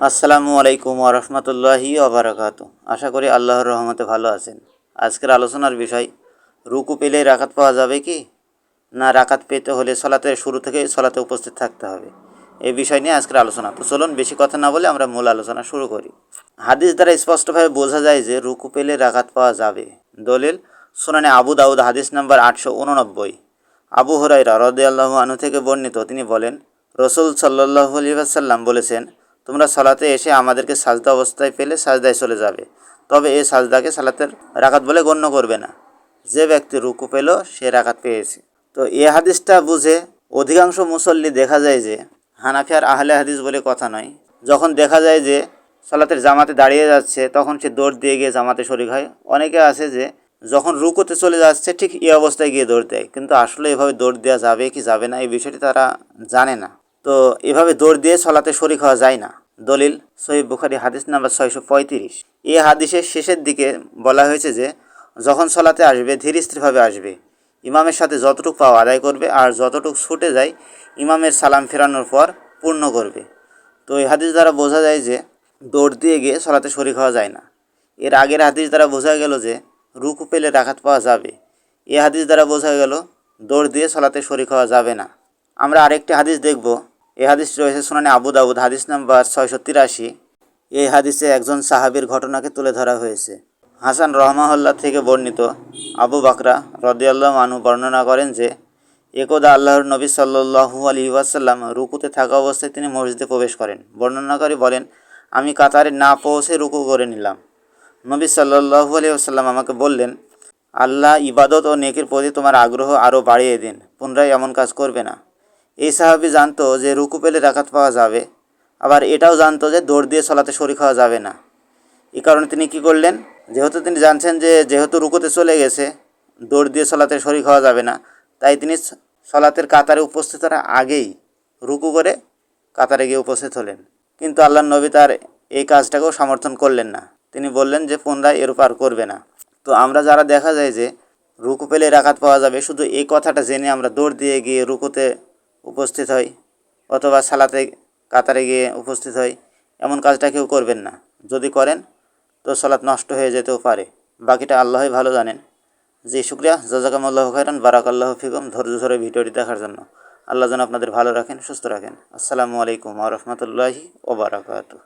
আসসালামু আলাইকুম ওরহমতুল্লাহি ওবরাকাত আশা করি আল্লাহর রহমতে ভালো আছেন। আজকের আলোচনার বিষয়, রুকু পেলেই রাকাত পাওয়া যাবে কি? না, রাকাত পেতে হলে সলাতে শুরু থেকেই সলাতে উপস্থিত থাকতে হবে। এই বিষয় নিয়ে আজকের আলোচনা। তো চলুন, বেশি কথা না বলে আমরা মূল আলোচনা শুরু করি। হাদিস দ্বারা স্পষ্টভাবে বোঝা যায় যে রুকু পেলে রাকাত পাওয়া যাবে। দলিল শুনানে আবু দাউদ, হাদিস নাম্বার আটশো উননব্বই। আবু হরাইরা রদে আল্লাহ আনু থেকে বর্ণিত। তিনি বলেন, রসুল সাল্লাহ আলিয়াসাল্লাম বলেছেন তোমরা সালাতে এসে আমাদেরকে সাজদা অবস্থায় পেলে সাজদায় চলে যাবে। তবে এই সাজদাকে সালাতের রাকাত বলে গণ্য করবে না। যে ব্যক্তি রুকু পেল, সে রাকাত পেয়েছে। তো এ হাদিসটা বুঝে অধিকাংশ মুসল্লি দেখা যায় যে হানাফিয়ার আহলে হাদিস বলে কথা নয়। যখন দেখা যায় যে সালাতের জামাতে দাঁড়িয়ে যাচ্ছে, তখন সে দৌড় দিয়ে গিয়ে জামাতে শরিক হয়। অনেকে আছে যে যখন রুকুতে চলে যাচ্ছে, ঠিক এই অবস্থায় গিয়ে দৌড় দেয়। কিন্তু আসলে এভাবে দৌড় দেওয়া যাবে কি যাবে না, এই বিষয়টি তারা জানে না। তো এভাবে দৌড় দিয়ে সলাতে শরিক হওয়া যায় না। দলিল সহিব বুখারি, হাদিস নাম্বার ছয়শো পঁয়ত্রিশ। এই হাদিসের শেষের দিকে বলা হয়েছে যে, যখন সলাতে আসবে, ধীর স্থিরভাবে আসবে। ইমামের সাথে যতটুকু পাওয়া আদায় করবে আর যতটুকু ছুটে যায়, ইমামের সালাম ফেরানোর পর পূর্ণ করবে। তো এই হাদিস দ্বারা বোঝা যায় যে, দৌড় দিয়ে গিয়ে সলাতে শরিক হওয়া যায় না। এর আগের হাদিস দ্বারা বোঝা গেল যে, রুকু পেলে রাখাত পাওয়া যাবে। এ হাদিস দ্বারা বোঝা গেল, দৌড় দিয়ে সলাতে শরিক হওয়া যাবে না। আমরা আরেকটি হাদিস দেখব। এই হাদিস রয়েছে শুনানি আবু দাউদ, হাদিস নাম্বার ছয়শো তিরাশি। এই হাদিসে একজন সাহাবির ঘটনাকে তুলে ধরা হয়েছে। হাসান রহমাহল্লা থেকে বর্ণিত আবু বাকরা রদিয়াল্লাহ মানু বর্ণনা করেন যে, একদা আল্লাহর নবী সাল্লু আলী ওয়াসাল্লাম রুকুতে থাকা অবস্থায় তিনি মসজিদে প্রবেশ করেন। বর্ণনাকারী বলেন, আমি কাতারে না পৌঁছে রুকু করে নিলাম। নবী সাল্লু আলী আসাল্লাম আমাকে বললেন, আল্লাহ ইবাদত ও নেকের প্রতি তোমার আগ্রহ আরও বাড়িয়ে দিন। পুনরায় এমন কাজ করবে না। এই সাহাবি জানতো যে রুকু পেলে রাখাত পাওয়া যাবে, আবার এটাও জানতো যে দৌড় দিয়ে চলাতে শরিক হওয়া যাবে না। এই কারণে তিনি কি করলেন? যেহেতু তিনি জানছেন যে, যেহেতু রুকুতে চলে গেছে, দৌড় দিয়ে চলাতে শরিক হওয়া যাবে না, তাই তিনি সলাতের কাতারে উপস্থিত হওয়ার আগেই রুকু করে কাতারে গিয়ে উপস্থিত হলেন। কিন্তু আল্লাহ নবী তার এই কাজটাকেও সমর্থন করলেন না। তিনি বললেন যে, পুনরায় এর আর করবে না। তো আমরা যারা দেখা যায় যে, রুকু পেলে রাখাত পাওয়া যাবে, শুধু এই কথাটা জেনে আমরা দৌড় দিয়ে গিয়ে রুকুতে উপস্থিত হয় অথবা সালাতে, কাতারে গিয়ে উপস্থিত হয়, এমন কাজটা কেউ করবেন না। যদি করেন, তো সালাত নষ্ট হয়ে যেতেও পারে। বাকিটা আল্লাহই ভালো জানেন। জি, শুক্রিয়া। জাজাকামুল্লাহ খাইরান বারাক আল্লাহ ফিকম। ধৈর্য ধরে ভিডিওটি দেখার জন্য। আল্লাহ যেন আপনাদের ভালো রাখেন, সুস্থ রাখেন। আসসালামু আলাইকুম আ রহমতুল্লাহি ওবরাকাতু